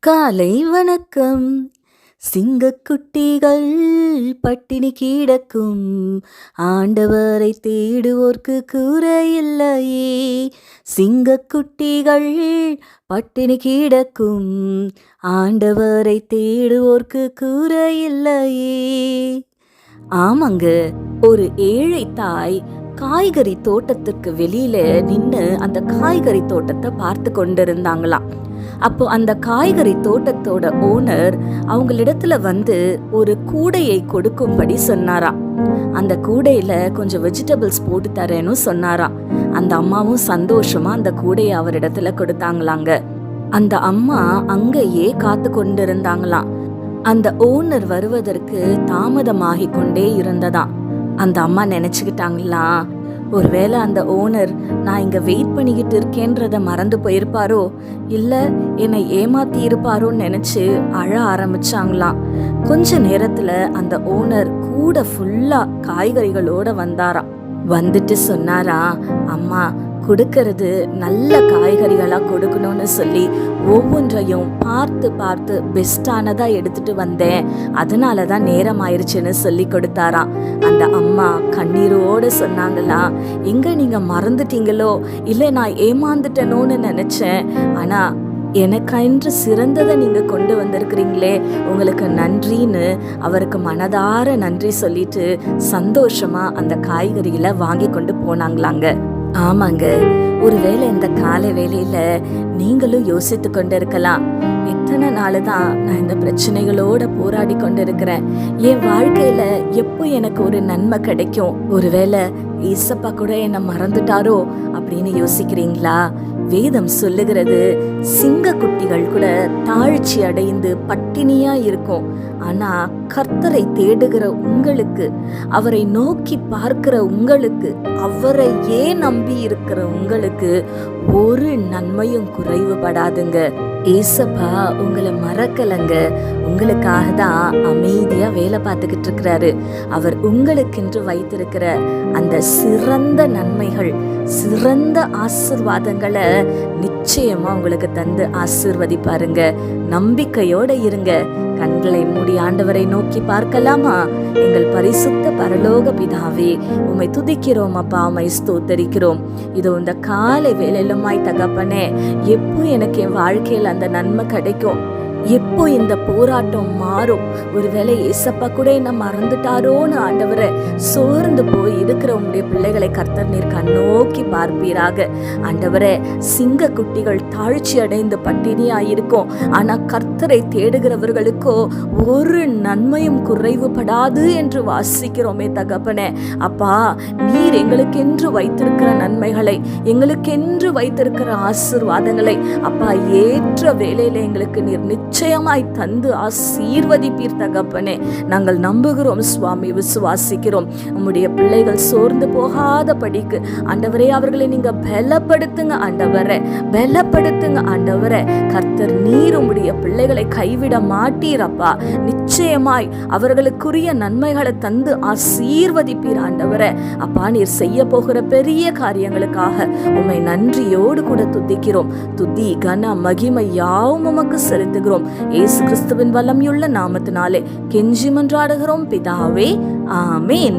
காலை வணக்கம். சிங்கக்குட்டிகள் பட்டினி கிடக்கும். ஆண்டவரை தேடுவோர்க்கு கூரை இல்லையே சிங்கக்குட்டிகள் பட்டினி கிடக்கும். ஆண்டவரை தேடுவோர்க்கு கூரை இல்லையே ஆமாங்க ஒரு ஏழை தாய் காய்கறி தோட்டத்திற்கு வெளியில நின்று அந்த காய்கறி தோட்டத்தை பார்த்து கொண்டிருந்தாங்களாம். அப்போ அந்த காய்கறி தோட்டத்தோட ஓனர் அவங்களிடத்துல வந்து ஒரு கூடையை கொடுக்கும்படி சொன்னாராம். அந்த கூடையில கொஞ்சம் வெஜிடபிள்ஸ் போட்டு தரேன்னு சொன்னாராம். அந்த அம்மாவும் சந்தோஷமா அந்த கூடையை அவரிடத்துல கொடுத்தாங்களாங்க. அந்த அம்மா அங்கேயே காத்து கொண்டிருந்தாங்களாம். அந்த ஓனர் வருவதற்கு தாமதமாகி கொண்டே இருந்ததாம். அந்த அம்மா நினைச்சுக்கிட்டாங்களாம் ஒருவேளை அந்த ஓனர் நான் இங்கே வெயிட் பண்ணிக்கிட்டு இருக்கேன்றத மறந்து போயிருப்பாரோ? இல்லை என்னை ஏமாத்தி இருப்பாரோன்னு நினச்சி அழ ஆரம்பிச்சாங்களாம் கொஞ்ச நேரத்தில் அந்த ஓனர் கூட ஃபுல்லாக காய்கறிகளோட வந்தாராம். வந்துட்டு சொன்னாரா அம்மா கொடுக்கறது நல்ல காய்கறிகளாக கொடுக்கணும்னு சொல்லி ஒவ்வொன்றையும் பார்த்து பார்த்து பெஸ்ட்டானதாக எடுத்துட்டு வந்தேன். அதனால தான் நேரம் ஆயிடுச்சுன்னு சொல்லி கொடுத்தாராம். அந்த அம்மா கண்ணீரோடு சொன்னாங்களா எங்கே நீங்கள் மறந்துட்டீங்களோ? இல்லை நான் ஏமாந்துட்டனோன்னு நினச்சேன். ஆனால் எனக்கென்று சிறந்ததை நீங்கள் கொண்டு வந்திருக்கிறீங்களே உங்களுக்கு நன்றின்னு அவருக்கு மனதார நன்றி சொல்லிட்டு சந்தோஷமாக அந்த காய்கறிகளை வாங்கி கொண்டு போனாங்களாங்க. ஆமாங்க. ஒருவேளை இந்த காலை வேலையில நீங்களும் யோசித்து கொண்டு இருக்கலாம் எத்தனை நாள் தான் நான் இந்த பிரச்சனைகளோட போராடி கொண்டு இருக்கிறேன் என் வாழ்க்கையில எப்போ எனக்கு ஒரு நன்மை கிடைக்கும்? ஒருவேளை ஈசப்பா கூட என்னை மறந்துட்டாரோ அப்படின்னு யோசிக்கிறீங்களா? வேதம் சொல்லுகிறது சிங்க குட்டிகள் கூட தாழ்ச்சி அடைந்து பட்டினியா இருக்கும். ஆனா கர்த்தரை தேடுகிற உங்களுக்கு அவரை நோக்கி பார்க்கிற உங்களுக்கு அவரை ஏன் நம்பி இருக்கிற உங்களுக்கு ஒரு நன்மையும் குறைவுபடாதுங்க. ஏசப்பா உங்களை மறக்கலங்க. உங்களுக்காக தான் அமைதியா வேலை பார்த்துக்கிட்டு இருக்கிறாரு. அவர் உங்களுக்கென்று வைத்திருக்கிற அந்த சிறந்த நன்மைகள் சிறந்த ஆசிர்வாதங்களை நிச்சயமா உங்களுக்கு தந்து ஆசிர்வதிப்பாருங்க. நம்பிக்கையோட இருங்க. கண்களை மூடி ஆண்டவரை நோக்கி பார்க்கலாமா? எங்கள் பரிசுத்த பரலோக பிதாவே உம்மை துதிக்கிறோம் அப்பா உம்மை ஸ்தோத்தரிக்கிறோம். இது இந்த காலை வேலையிலுமாய் தகப்பனே எப்போ எனக்கு என் வாழ்க்கையில் அந்த நன்மை கிடைக்கும்? எப்போ இந்த போராட்டம் மாறும்? ஒருவேளை ஏசப்பா கூட என்ன மறந்துட்டாரோன்னு ஆண்டவரை இருக்கிற உங்களுடைய பிள்ளைகளை கர்த்தர் நீர் கண்ணோக்கி பார்ப்பீராக. ஆண்டவரே சிங்க குட்டிகள் தாழ்ச்சி அடைந்து பட்டினியா இருக்கும் ஆனா கர்த்தரை தேடுகிறவர்களுக்கோ ஒரு நன்மையும் குறைவுபடாது என்று வாசிக்கிறோமே தகப்பனே. அப்பா நீர் எங்களுக்கென்று வைத்திருக்கிற நன்மைகளை எங்களுக்கென்று வைத்திருக்கிற ஆசிர்வாதங்களை அப்பா ஏற்ற வேலையில எங்களுக்கு நீர் நிச்சயமாய் தந்து ஆசீர்வதிப்பீர் தகப்பனே. நாங்கள் நம்புகிறோம் சுவாமி விசுவாசிக்கிறோம். உம்முடைய பிள்ளைகள் சோர்ந்து போகாத படிக்கு ஆண்டவரே அவர்களை நீங்க பலப்படுத்துங்க ஆண்டவரை பலப்படுத்துங்க ஆண்டவரை. கர்த்தர் நீர் உம்முடைய பிள்ளைகளை கைவிட மாட்டீரப்பா. நிச்சயமாய் அவர்களுக்குரிய நன்மைகளை தந்து ஆசீர்வதிப்பீர் ஆண்டவரே. அப்பா நீர் செய்ய போகிற பெரிய காரியங்களுக்காக உம்மை நன்றியோடு கூட துதிக்கிறோம். துதி கன மகிமை யாவும் உமக்கு செலுத்துகிறோம். ஏசு கிறிஸ்துவின் வல்லமையுள்ள நாமத்தினாலே கெஞ்சி மன்றாடுகிறோம் பிதாவே ஆமேன்.